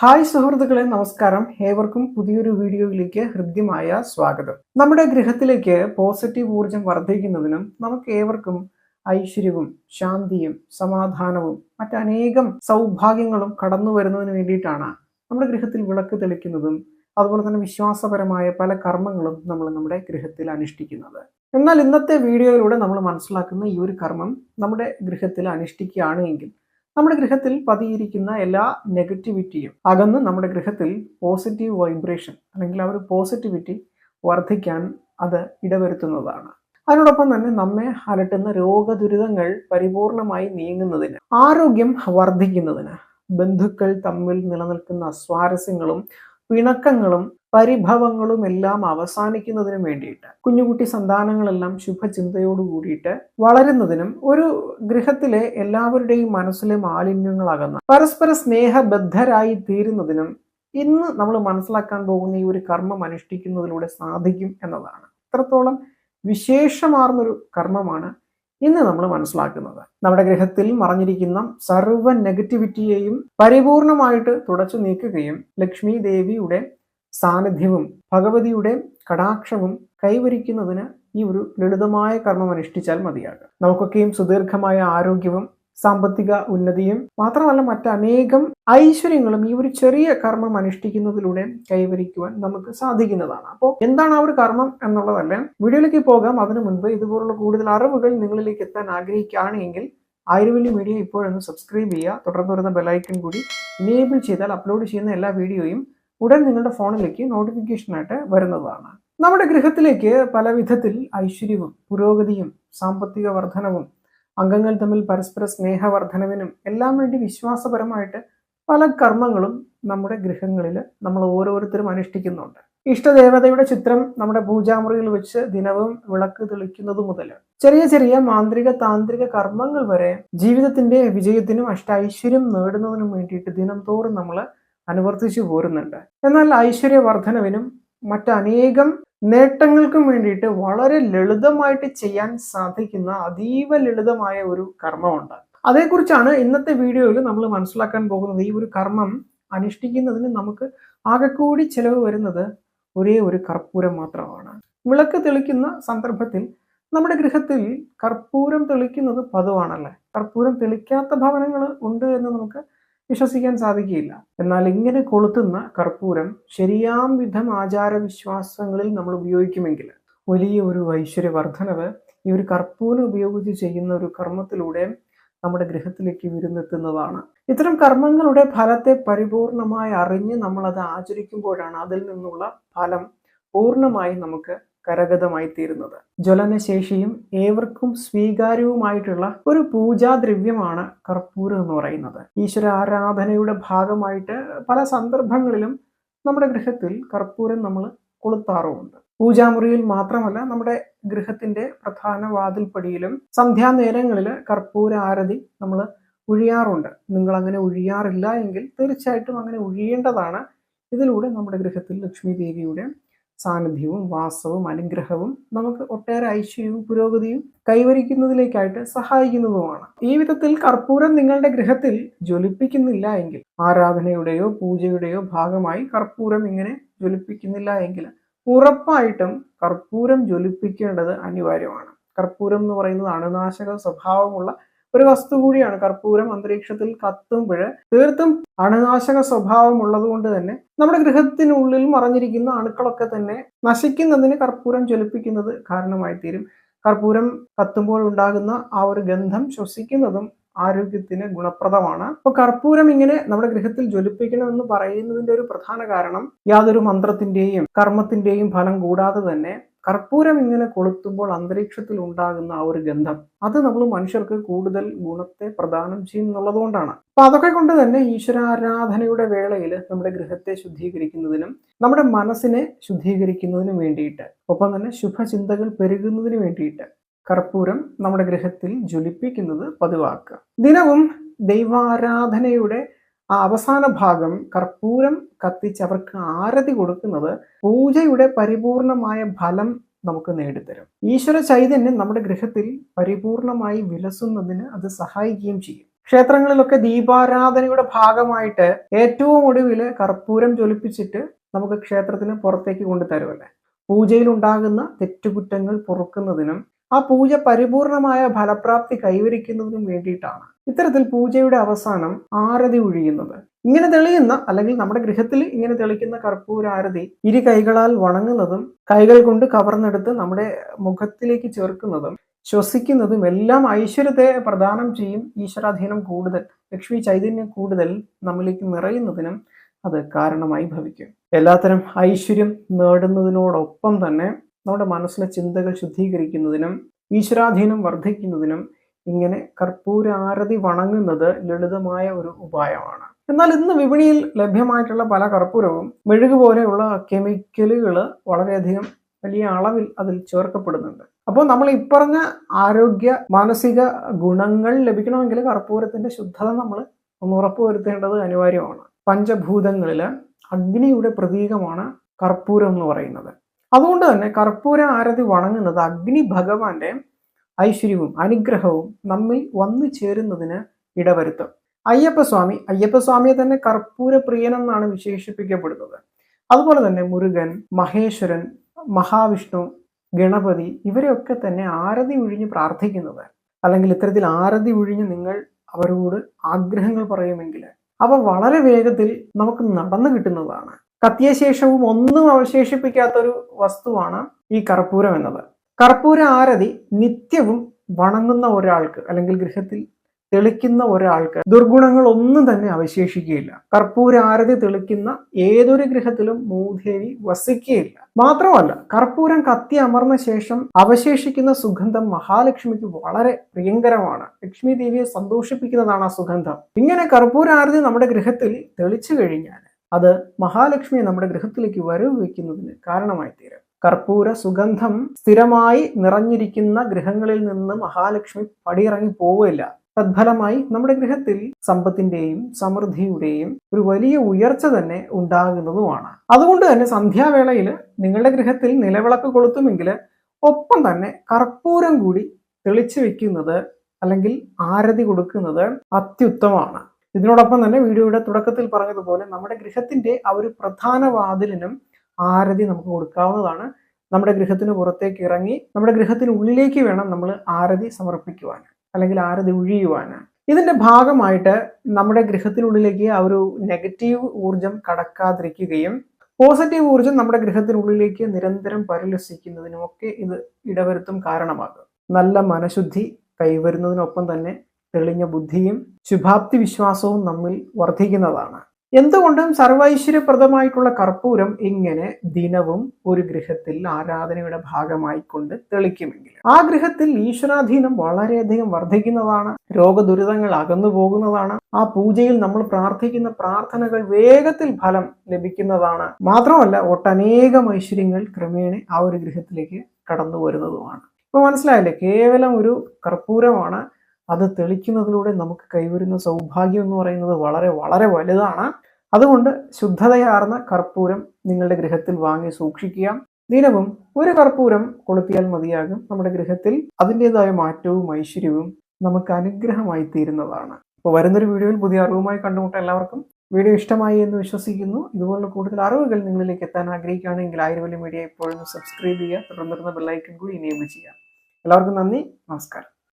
Hi സുഹൃത്തുക്കളെ നമസ്കാരം. ഏവർക്കും പുതിയൊരു വീഡിയോയിലേക്ക് ഹൃദ്യമായ സ്വാഗതം. നമ്മുടെ ഗൃഹത്തിലേക്ക് പോസിറ്റീവ് ഊർജം വർദ്ധിക്കുന്നതിനും നമുക്ക് ഏവർക്കും ഐശ്വര്യവും ശാന്തിയും സമാധാനവും മറ്റനേകം സൗഭാഗ്യങ്ങളും കടന്നു വരുന്നതിന് വേണ്ടിയിട്ടാണ് നമ്മുടെ ഗൃഹത്തിൽ വിളക്ക് തെളിക്കുന്നതും അതുപോലെ തന്നെ വിശ്വാസപരമായ പല കർമ്മങ്ങളും നമ്മൾ നമ്മുടെ ഗൃഹത്തിൽ അനുഷ്ഠിക്കുന്നത്. എന്നാൽ ഇന്നത്തെ വീഡിയോയിലൂടെ നമ്മൾ മനസ്സിലാക്കുന്ന ഈ ഒരു കർമ്മം നമ്മുടെ ഗൃഹത്തിൽ അനുഷ്ഠിക്കുകയാണ് എങ്കിൽ നമ്മുടെ ഗൃഹത്തിൽ പതിയിരിക്കുന്ന എല്ലാ നെഗറ്റിവിറ്റിയും അകന്ന് നമ്മുടെ ഗൃഹത്തിൽ പോസിറ്റീവ് വൈബ്രേഷൻ അല്ലെങ്കിൽ ആ ഒരു പോസിറ്റിവിറ്റി വർദ്ധിക്കാൻ അത് ഇടവരുത്തുന്നതാണ്. അതിനോടൊപ്പം തന്നെ നമ്മെ അലട്ടുന്ന രോഗദുരിതങ്ങൾ പരിപൂർണമായി നീങ്ങുന്നതിന് ആരോഗ്യം വർദ്ധിക്കുന്നതിന് ബന്ധുക്കൾ തമ്മിൽ നിലനിൽക്കുന്ന അസ്വാരസ്യങ്ങളും പിണക്കങ്ങളും പരിഭവങ്ങളും എല്ലാം അവസാനിക്കുന്നതിനും വേണ്ടിയിട്ട് കുഞ്ഞുകുട്ടി സന്താനങ്ങളെല്ലാം ശുഭചിന്തയോട് കൂടിയിട്ട് വളരുന്നതിനും ഒരു ഗൃഹത്തിലെ എല്ലാവരുടെയും മനസ്സിലെ മാലിന്യങ്ങൾ അകന്ന് പരസ്പര സ്നേഹബദ്ധരായി തീരുന്നതിനും ഇന്ന് നമ്മൾ മനസ്സിലാക്കാൻ പോകുന്ന ഈ ഒരു കർമ്മം അനുഷ്ഠിക്കുന്നതിലൂടെ സാധിക്കും എന്നതാണ്. ഇത്രത്തോളം വിശേഷമാർന്നൊരു കർമ്മമാണ് ഇന്ന് നമ്മൾ മനസ്സിലാക്കുന്നത്. നമ്മുടെ ഗ്രഹത്തിൽ മറഞ്ഞിരിക്കുന്ന സർവ നെഗറ്റിവിറ്റിയെയും പരിപൂർണമായിട്ട് തുടച്ചു നീക്കുകയും ലക്ഷ്മി ദേവിയുടെ സാന്നിധ്യവും ഭഗവതിയുടെ കടാക്ഷവും കൈവരിക്കുന്നതിന് ഈ ഒരു ലളിതമായ കർമ്മം അനുഷ്ഠിച്ചാൽ മതിയാകും. നമുക്കൊക്കെയും സുദീർഘമായ ആരോഗ്യവും സാമ്പത്തിക ഉന്നതിയും മാത്രമല്ല മറ്റനേകം ഐശ്വര്യങ്ങളും ഈ ഒരു ചെറിയ കർമ്മം അനുഷ്ഠിക്കുന്നതിലൂടെ കൈവരിക്കുവാൻ നമുക്ക് സാധിക്കുന്നതാണ്. അപ്പോൾ എന്താണ് ആ ഒരു കർമ്മം എന്നുള്ളതല്ല വീഡിയോയിലേക്ക് പോകാം. അതിനു മുൻപ് ഇതുപോലുള്ള കൂടുതൽ അറിവുകൾ നിങ്ങളിലേക്ക് എത്താൻ ആഗ്രഹിക്കുകയാണെങ്കിൽ ആയുർവേദ മീഡിയ ഇപ്പോഴൊന്ന് സബ്സ്ക്രൈബ് ചെയ്യുക. തുടർന്ന് വരുന്ന ബെലൈക്കൺ കൂടി ഇനേബിൾ ചെയ്താൽ അപ്ലോഡ് ചെയ്യുന്ന എല്ലാ വീഡിയോയും ഉടൻ നിങ്ങളുടെ ഫോണിലേക്ക് നോട്ടിഫിക്കേഷനായിട്ട് വരുന്നതാണ്. നമ്മുടെ ഗൃഹത്തിലേക്ക് പല വിധത്തിൽ ഐശ്വര്യവും പുരോഗതിയും സാമ്പത്തിക വർധനവും അംഗങ്ങൾ തമ്മിൽ പരസ്പര സ്നേഹവർദ്ധനവിനും എല്ലാം വേണ്ടി വിശ്വാസപരമായിട്ട് പല കർമ്മങ്ങളും നമ്മുടെ ഗൃഹങ്ങളിൽ നമ്മൾ ഓരോരുത്തരും അനുഷ്ഠിക്കുന്നുണ്ട്. ഇഷ്ടദേവതയുടെ ചിത്രം നമ്മുടെ പൂജാമുറിയിൽ വെച്ച് ദിനവും വിളക്ക് തെളിക്കുന്നത് മുതൽ ചെറിയ ചെറിയ മാന്ത്രിക താന്ത്രിക കർമ്മങ്ങൾ വരെ ജീവിതത്തിന്റെ വിജയത്തിനും അഷ്ടൈശ്വര്യം നേടുന്നതിനും വേണ്ടിയിട്ട് ദിനം തോറും നമ്മൾ അനുവർത്തിച്ചു പോരുന്നുണ്ട്. എന്നാൽ ഐശ്വര്യവർദ്ധനവിനും മറ്റനേകം നേട്ടങ്ങൾക്കും വേണ്ടിയിട്ട് വളരെ ലളിതമായിട്ട് ചെയ്യാൻ സാധിക്കുന്ന അതീവ ലളിതമായ ഒരു കർമ്മമുണ്ട്. അതേക്കുറിച്ചാണ് ഇന്നത്തെ വീഡിയോയിൽ നമ്മൾ മനസ്സിലാക്കാൻ പോകുന്നത്. ഈ ഒരു കർമ്മം അനുഷ്ഠിക്കുന്നതിന് നമുക്ക് ആകെക്കൂടി ചിലവ് വരുന്നത് ഒരേ ഒരു കർപ്പൂരം മാത്രമാണ്. വിളക്ക് തെളിക്കുന്ന സന്ദർഭത്തിൽ നമ്മുടെ ഗൃഹത്തിൽ കർപ്പൂരം തെളിക്കുന്നത് പതിവാണല്ലേ? കർപ്പൂരം തെളിക്കാത്ത ഭവനങ്ങൾ ഉണ്ട് എന്ന് നമുക്ക് വിശ്വസിക്കാൻ സാധിക്കുകയില്ല. എന്നാൽ ഇങ്ങനെ കൊളുത്തുന്ന കർപ്പൂരം ശരിയാം വിധം ആചാരവിശ്വാസങ്ങളിൽ നമ്മൾ ഉപയോഗിക്കുമെങ്കിൽ വലിയ ഒരു ഐശ്വര്യവർദ്ധനവ് ഈ ഒരു കർപ്പൂരം ഉപയോഗിച്ച് ചെയ്യുന്ന ഒരു കർമ്മത്തിലൂടെ നമ്മുടെ ഗൃഹത്തിലേക്ക് വിരുന്നെത്തുന്നതാണ്. ഇത്തരം കർമ്മങ്ങളുടെ ഫലത്തെ പരിപൂർണമായി അറിഞ്ഞ് നമ്മൾ അത് ആചരിക്കുമ്പോഴാണ് അതിൽ നിന്നുള്ള ഫലം പൂർണമായി നമുക്ക് കരഗതമായി തീരുന്നത് ജ്വലനശേഷിയും ഏവർക്കും സ്വീകാര്യവുമായിട്ടുള്ള ഒരു പൂജാദ്രവ്യമാണ് കർപ്പൂരം എന്ന് പറയുന്നത്. ഈശ്വര ആരാധനയുടെ ഭാഗമായിട്ട് പല സന്ദർഭങ്ങളിലും നമ്മുടെ ഗൃഹത്തിൽ കർപ്പൂരം നമ്മൾ കൊളുത്താറുമുണ്ട്. പൂജാമുറിയിൽ മാത്രമല്ല നമ്മുടെ ഗൃഹത്തിന്റെ പ്രധാന വാതിൽപ്പടിയിലും സന്ധ്യാനേരങ്ങളിൽ കർപ്പൂര ആരതി നമ്മൾ ഒഴിയാറുണ്ട് നിങ്ങൾ അങ്ങനെ ഒഴിയാറില്ല എങ്കിൽ തീർച്ചയായിട്ടും അങ്ങനെ ഒഴിയേണ്ടതാണ് ഇതിലൂടെ നമ്മുടെ ഗൃഹത്തിൽ ലക്ഷ്മി ദേവിയുടെ സാന്നിധ്യവും വാസവും അനുഗ്രഹവും നമുക്ക് ഒട്ടേറെ ഐശ്വര്യവും പുരോഗതിയും കൈവരിക്കുന്നതിലേക്കായിട്ട് സഹായിക്കുന്നതുമാണ്. ഈ വിധത്തിൽ കർപ്പൂരം നിങ്ങളുടെ ഗൃഹത്തിൽ ജ്വലിപ്പിക്കുന്നില്ല എങ്കിൽ ആരാധനയുടെയോ പൂജയുടെയോ ഭാഗമായി കർപ്പൂരം ഇങ്ങനെ ജ്വലിപ്പിക്കുന്നില്ല എങ്കിൽ ഉറപ്പായിട്ടും കർപ്പൂരം ജ്വലിപ്പിക്കേണ്ടത് അനിവാര്യമാണ്. കർപ്പൂരം എന്ന് പറയുന്നത് അണുനാശക സ്വഭാവമുള്ള ഒരു വസ്തു കൂടിയാണ്. കർപ്പൂരം അന്തരീക്ഷത്തിൽ കത്തുമ്പോൾ തീർത്തും അണുനാശക സ്വഭാവം ഉള്ളതുകൊണ്ട് തന്നെ നമ്മുടെ ഗൃഹത്തിനുള്ളിൽ മറഞ്ഞിരിക്കുന്ന അണുക്കളൊക്കെ തന്നെ നശിക്കുന്നതിന് കർപ്പൂരം ജ്വലിപ്പിക്കുന്നത് കാരണമായി തീരും കർപ്പൂരം കത്തുമ്പോൾ ഉണ്ടാകുന്ന ആ ഒരു ഗന്ധം ശ്വസിക്കുന്നതും ആരോഗ്യത്തിന് ഗുണപ്രദമാണ്. അപ്പൊ കർപ്പൂരം ഇങ്ങനെ നമ്മുടെ ഗൃഹത്തിൽ ജ്വലിപ്പിക്കണമെന്ന് പറയുന്നതിന്റെ ഒരു പ്രധാന കാരണം യാതൊരു മന്ത്രത്തിന്റെയും കർമ്മത്തിന്റെയും ഫലം കൂടാതെ തന്നെ കർപ്പൂരം ഇങ്ങനെ കൊളുത്തുമ്പോൾ അന്തരീക്ഷത്തിൽ ഉണ്ടാകുന്ന ആ ഒരു ഗന്ധം അത് നമ്മൾ മനുഷ്യർക്ക് കൂടുതൽ ഗുണത്തെ പ്രദാനം ചെയ്യും എന്നുള്ളതുകൊണ്ടാണ് അപ്പൊ അതൊക്കെ കൊണ്ട് തന്നെ ഈശ്വരാരാധനയുടെ വേളയിൽ നമ്മുടെ ഗൃഹത്തെ ശുദ്ധീകരിക്കുന്നതിനും നമ്മുടെ മനസ്സിനെ ശുദ്ധീകരിക്കുന്നതിനും വേണ്ടിയിട്ട് ഒപ്പം തന്നെ ശുഭചിന്തകൾ പെരുകുന്നതിന് വേണ്ടിയിട്ട് കർപ്പൂരം നമ്മുടെ ഗൃഹത്തിൽ ജ്വലിപ്പിക്കുന്നത് പതിവാക്കുക. ദിനവും ദൈവാരാധനയുടെ ആ അവസാന ഭാഗം കർപ്പൂരം കത്തിച്ച് അവർക്ക് ആരതി കൊടുക്കുന്നത് പൂജയുടെ പരിപൂർണമായ ഫലം നമുക്ക് നേടിത്തരും. ഈശ്വര ചൈതന്യം നമ്മുടെ ഗൃഹത്തിൽ പരിപൂർണമായി വിലസുന്നതിന് അത് സഹായിക്കുകയും ചെയ്യും. ക്ഷേത്രങ്ങളിലൊക്കെ ദീപാരാധനയുടെ ഭാഗമായിട്ട് ഏറ്റവും ഒടുവിൽ കർപ്പൂരം ജ്വലിപ്പിച്ചിട്ട് നമുക്ക് ക്ഷേത്രത്തിന് പുറത്തേക്ക് കൊണ്ടുതരുമല്ലേ പൂജയിൽ ഉണ്ടാകുന്ന തെറ്റുകുറ്റങ്ങൾ പൊറുക്കുന്നതിനും ആ പൂജ പരിപൂർണമായ ഫലപ്രാപ്തി കൈവരിക്കുന്നതിനും വേണ്ടിയിട്ടാണ്. ഇത്തരത്തിൽ പൂജയുടെ അവസാനം ആരതി ഒഴിയുന്നത് ഇങ്ങനെ തെളിയുന്ന അല്ലെങ്കിൽ നമ്മുടെ ഗൃഹത്തിൽ ഇങ്ങനെ തെളിക്കുന്ന കർപ്പൂരാരതി ഇരു കൈകളാൽ വണങ്ങുന്നതും കൈകൾ കൊണ്ട് കവർന്നെടുത്ത് നമ്മുടെ മുഖത്തിലേക്ക് ചേർക്കുന്നതും ശ്വസിക്കുന്നതും എല്ലാം ഐശ്വര്യത്തെ പ്രദാനം ചെയ്യും ഈശ്വരാധീനം കൂടുതൽ ലക്ഷ്മി ചൈതന്യം കൂടുതൽ നമ്മിലേക്ക് നിറയുന്നതിനും അത് കാരണമായി ഭവിക്കും. എല്ലാത്തരം ഐശ്വര്യം നേടുന്നതിനോടൊപ്പം തന്നെ നമ്മുടെ മനസ്സിലെ ചിന്തകൾ ശുദ്ധീകരിക്കുന്നതിനും ഈശ്വരാധീനം വർദ്ധിക്കുന്നതിനും ഇങ്ങനെ കർപ്പൂരാരതി വണങ്ങുന്നത് ലളിതമായ ഒരു ഉപായമാണ്. എന്നാൽ ഇന്ന് വിപണിയിൽ ലഭ്യമായിട്ടുള്ള പല കർപ്പൂരവും മെഴുക് പോലെയുള്ള കെമിക്കലുകൾ വളരെയധികം വലിയ അളവിൽ അതിൽ ചേർക്കപ്പെടുന്നുണ്ട്. അപ്പോൾ നമ്മൾ ഇപ്പറഞ്ഞ ആരോഗ്യ മാനസിക ഗുണങ്ങൾ ലഭിക്കണമെങ്കിൽ കർപ്പൂരത്തിന്റെ ശുദ്ധത നമ്മൾ ഒന്ന് ഉറപ്പുവരുത്തേണ്ടത് അനിവാര്യമാണ്. പഞ്ചഭൂതങ്ങളിൽ അഗ്നിയുടെ പ്രതീകമാണ് കർപ്പൂരം എന്ന് പറയുന്നത്. അതുകൊണ്ട് തന്നെ കർപ്പൂര ആരതി വണങ്ങുന്നത് അഗ്നി ഭഗവാന്റെ ഐശ്വര്യവും അനുഗ്രഹവും നമ്മിൽ വന്നു ചേരുന്നതിന് ഇടവരുത്തും. അയ്യപ്പസ്വാമി അയ്യപ്പസ്വാമിയെ തന്നെ കർപ്പൂര പ്രിയനെന്നാണ് വിശേഷിപ്പിക്കപ്പെടുന്നത്. അതുപോലെ തന്നെ മുരുകൻ മഹേശ്വരൻ മഹാവിഷ്ണു ഗണപതി ഇവരെയൊക്കെ തന്നെ ആരതി ഒഴിഞ്ഞ് പ്രാർത്ഥിക്കുന്നത്. അല്ലെങ്കിൽ ഇത്തരത്തിൽ ആരതി ഒഴിഞ്ഞ് നിങ്ങൾ അവരോട് ആഗ്രഹങ്ങൾ പറയുമെങ്കിൽ അവ വളരെ വേഗത്തിൽ നമുക്ക് നടന്നു കിട്ടുന്നതാണ്. കത്തിയ ശേഷവും ഒന്നും അവശേഷിപ്പിക്കാത്തൊരു വസ്തുവാണ് ഈ കർപ്പൂരം എന്നത്. കർപ്പൂര ആരതി നിത്യവും വണങ്ങുന്ന ഒരാൾക്ക് അല്ലെങ്കിൽ ഗൃഹത്തിൽ തെളിക്കുന്ന ഒരാൾക്ക് ദുർഗുണങ്ങൾ ഒന്നും തന്നെ അവശേഷിക്കുകയില്ല. കർപ്പൂര ആരതി തെളിക്കുന്ന ഏതൊരു ഗൃഹത്തിലും മൂദേവി വസിക്കുകയില്ല. മാത്രമല്ല കർപ്പൂരം കത്തി അമർന്ന ശേഷം അവശേഷിക്കുന്ന സുഗന്ധം മഹാലക്ഷ്മിക്ക് വളരെ പ്രിയങ്കരമാണ്. ലക്ഷ്മി ദേവിയെ സന്തോഷിപ്പിക്കുന്നതാണ് ആ സുഗന്ധം. ഇങ്ങനെ കർപ്പൂര ആരതി നമ്മുടെ ഗൃഹത്തിൽ തെളിച്ചു കഴിഞ്ഞാൽ അത് മഹാലക്ഷ്മിയെ നമ്മുടെ ഗൃഹത്തിലേക്ക് വരവ് വയ്ക്കുന്നതിന് കാരണമായി തീരും കർപ്പൂര സുഗന്ധം സ്ഥിരമായി നിറഞ്ഞിരിക്കുന്ന ഗൃഹങ്ങളിൽ നിന്ന് മഹാലക്ഷ്മി പടിയിറങ്ങി പോവുകയില്ല. തദ്ഫലമായി നമ്മുടെ ഗൃഹത്തിൽ സമ്പത്തിന്റെയും സമൃദ്ധിയുടെയും ഒരു വലിയ ഉയർച്ച തന്നെ ഉണ്ടാകുന്നതുമാണ്. അതുകൊണ്ട് തന്നെ സന്ധ്യാവേളയിൽ നിങ്ങളുടെ ഗൃഹത്തിൽ നിലവിളക്ക് കൊളുത്തുമെങ്കിൽ ഒപ്പം തന്നെ കർപ്പൂരം കൂടി തെളിച്ചു വെക്കുന്നത് അല്ലെങ്കിൽ ആരതി കൊടുക്കുന്നത് അത്യുത്തമമാണ്. ഇതിനോടൊപ്പം തന്നെ വീഡിയോയുടെ തുടക്കത്തിൽ പറഞ്ഞതുപോലെ നമ്മുടെ ഗൃഹത്തിന്റെ ആ ഒരു പ്രധാന വാതിലിനും ആരതി നമുക്ക് കൊടുക്കാവുന്നതാണ്. നമ്മുടെ ഗൃഹത്തിന് പുറത്തേക്ക് ഇറങ്ങി നമ്മുടെ ഗൃഹത്തിനുള്ളിലേക്ക് വേണം നമ്മൾ ആരതി സമർപ്പിക്കുവാൻ അല്ലെങ്കിൽ ആരതി ഒഴിയുവാൻ ഇതിന്റെ ഭാഗമായിട്ട് നമ്മുടെ ഗൃഹത്തിനുള്ളിലേക്ക് ആ ഒരു നെഗറ്റീവ് ഊർജം കടക്കാതിരിക്കുകയും പോസിറ്റീവ് ഊർജം നമ്മുടെ ഗൃഹത്തിനുള്ളിലേക്ക് നിരന്തരം പരിലസിക്കുന്നതിനുമൊക്കെ ഇത് ഇടവരുത്തും കാരണമാകും. നല്ല മനഃശുദ്ധി കൈവരുന്നതിനൊപ്പം തന്നെ തെളിഞ്ഞ ബുദ്ധിയും ശുഭാപ്തി വിശ്വാസവും നമ്മിൽ വർദ്ധിക്കുന്നതാണ്. എന്തുകൊണ്ടും സർവൈശ്വര്യപ്രദമായിട്ടുള്ള കർപ്പൂരം ഇങ്ങനെ ദിനവും ഒരു ഗൃഹത്തിൽ ആരാധനയുടെ ഭാഗമായി കൊണ്ട് തെളിക്കുമെങ്കിൽ. ആ ഗൃഹത്തിൽ ഈശ്വരാധീനം വളരെയധികം വർദ്ധിക്കുന്നതാണ് രോഗദുരിതങ്ങൾ അകന്നു പോകുന്നതാണ് ആ പൂജയിൽ നമ്മൾ പ്രാർത്ഥിക്കുന്ന പ്രാർത്ഥനകൾ വേഗത്തിൽ ഫലം ലഭിക്കുന്നതാണ്. മാത്രമല്ല ഒട്ടനേകം ഐശ്വര്യങ്ങൾ ക്രമേണ ആ ഒരു ഗൃഹത്തിലേക്ക് കടന്നു വരുന്നതുമാണ് ഇപ്പൊ മനസ്സിലായില്ലേ? കേവലം ഒരു കർപ്പൂരമാണ് അത് തെളിക്കുന്നതിലൂടെ നമുക്ക് കൈവരുന്ന സൗഭാഗ്യം എന്ന് പറയുന്നത് വളരെ വളരെ വലുതാണ്. അതുകൊണ്ട് ശുദ്ധതയാർന്ന കർപ്പൂരം നിങ്ങളുടെ ഗൃഹത്തിൽ വാങ്ങി സൂക്ഷിക്കുക. ദിനവും ഒരു കർപ്പൂരം കൊളുത്തിയാൽ മതിയാകും. നമ്മുടെ ഗൃഹത്തിൽ അതിന്റെതായ മാറ്റവും ഐശ്വര്യവും നമുക്ക് അനുഗ്രഹമായി തീരുന്നതാണ്. അപ്പോൾ വരുന്നൊരു വീഡിയോയിൽ പുതിയ അറിവുമായി കണ്ടുമുട്ട എല്ലാവർക്കും വീഡിയോ ഇഷ്ടമായി എന്ന് വിശ്വസിക്കുന്നു. ഇതുപോലുള്ള കൂടുതൽ അറിവുകൾ നിങ്ങളിലേക്ക് എത്താൻ ആഗ്രഹിക്കുകയാണെങ്കിൽ ആയുർവേദ മീഡിയ ഇപ്പോഴും സബ്സ്ക്രൈബ് ചെയ്യുക തുടർന്നിരുന്ന ബെല്ലൈക്കൻ കൂടി ഇനേബിൾ ചെയ്യുക. എല്ലാവർക്കും നന്ദി. നമസ്കാരം.